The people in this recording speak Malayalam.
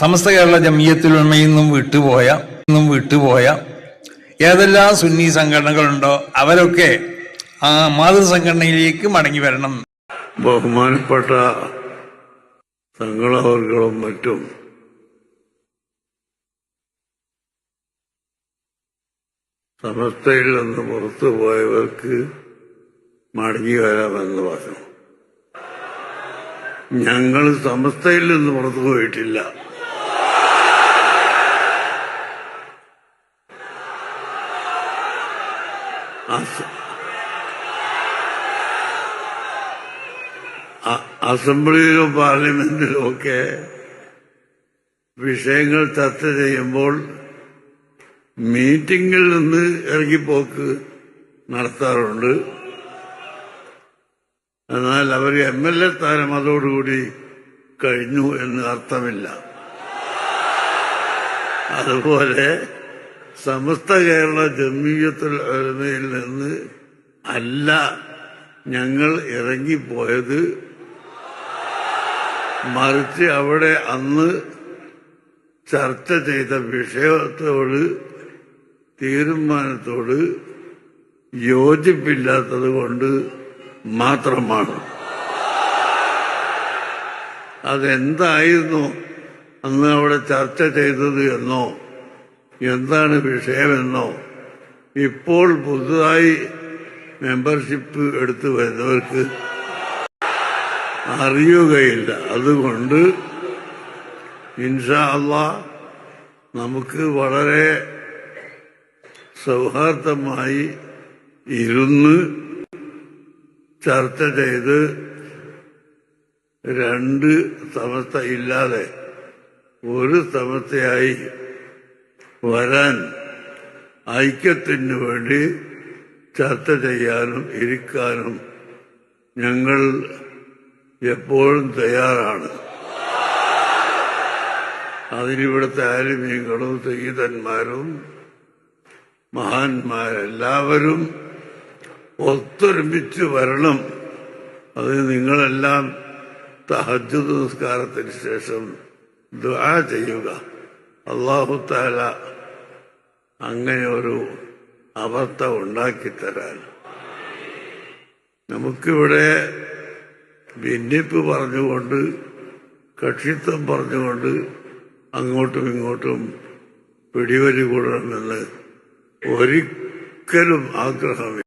സമസ്ത കേരള ജമിയത്തിലുമയിൽ നിന്നും വിട്ടുപോയ നിന്നും വിട്ടുപോയ ഏതെല്ലാം സുന്നി സംഘടനകളുണ്ടോ അവരൊക്കെ ആ മാതൃസംഘടനയിലേക്ക് മടങ്ങി വരണം. ബഹുമാനപ്പെട്ട തങ്ങളവർകളും മറ്റും സമസ്തയിൽ നിന്ന് പുറത്തു പോയവർക്ക് മടങ്ങി വരാമെന്ന് പറഞ്ഞു. ഞങ്ങൾ സമസ്തയിൽ നിന്ന് പുറത്തു പോയിട്ടില്ല. അസംബ്ലിയിലും പാർലമെന്റിലും ഒക്കെ വിഷയങ്ങൾ ചർച്ച ചെയ്യുമ്പോൾ മീറ്റിംഗിൽ നിന്ന് ഇറങ്ങിപ്പോക്ക് നടത്താറുണ്ട്. എന്നാൽ അവർ എം എൽ എ സ്ഥാനം അതോടുകൂടി കഴിഞ്ഞു എന്ന് അർത്ഥമില്ല. അതുപോലെ സമസ്ത കേരള ജമീയത്തുൽ ഉലമയിൽ നിന്ന് അല്ല ഞങ്ങൾ ഇറങ്ങിപ്പോയത്. മറിച്ച് അവിടെ അന്ന് ചർച്ച ചെയ്ത വിഷയത്തോട് തീരുമാനത്തോട് യോജിപ്പില്ലാത്തത് കൊണ്ട് മാത്രമാണ്. അതെന്തായിരുന്നു അന്ന് അവിടെ ചർച്ച ചെയ്തത് എന്നോ എന്താണ് വിഷയമെന്നോ? ഇപ്പോൾ പുതുതായി മെമ്പർഷിപ്പ് എടുത്തു വരുന്നവർക്ക് അറിയുകയില്ല. അതുകൊണ്ട് ഇൻഷാ അല്ല നമുക്ക് വളരെ സൗഹാർദ്ദമായി ഇരുന്ന് ചർച്ച ചെയ്ത് രണ്ട് സമസ്ത ഇല്ലാതെ ഒരു സമസ്തയായി വരാൻ ഐക്യത്തിന് വേണ്ടി ചർച്ച ചെയ്യാനും ഇരിക്കാനും ഞങ്ങൾ എപ്പോഴും തയ്യാറാണ്. അതിനിവിടുത്തെ ആലിമീങ്ങളും സഹീതന്മാരും മഹാന്മാരെല്ലാവരും ഒത്തൊരുമിച്ച് വരണം. അത് നിങ്ങളെല്ലാം തഹജുദ് നിസ്കാരത്തിന് ശേഷം ദുആ ചെയ്യുക. അള്ളാഹു താല അങ്ങനെ ഒരു അവസ്ഥ ഉണ്ടാക്കിത്തരാൻ. നമുക്കിവിടെ ഭിന്നിപ്പ് പറഞ്ഞുകൊണ്ട് കക്ഷിത്വം പറഞ്ഞുകൊണ്ട് അങ്ങോട്ടും ഇങ്ങോട്ടും പിടിവലി കൂടണമെന്ന് ഒരിക്കലും ആഗ്രഹമില്ല.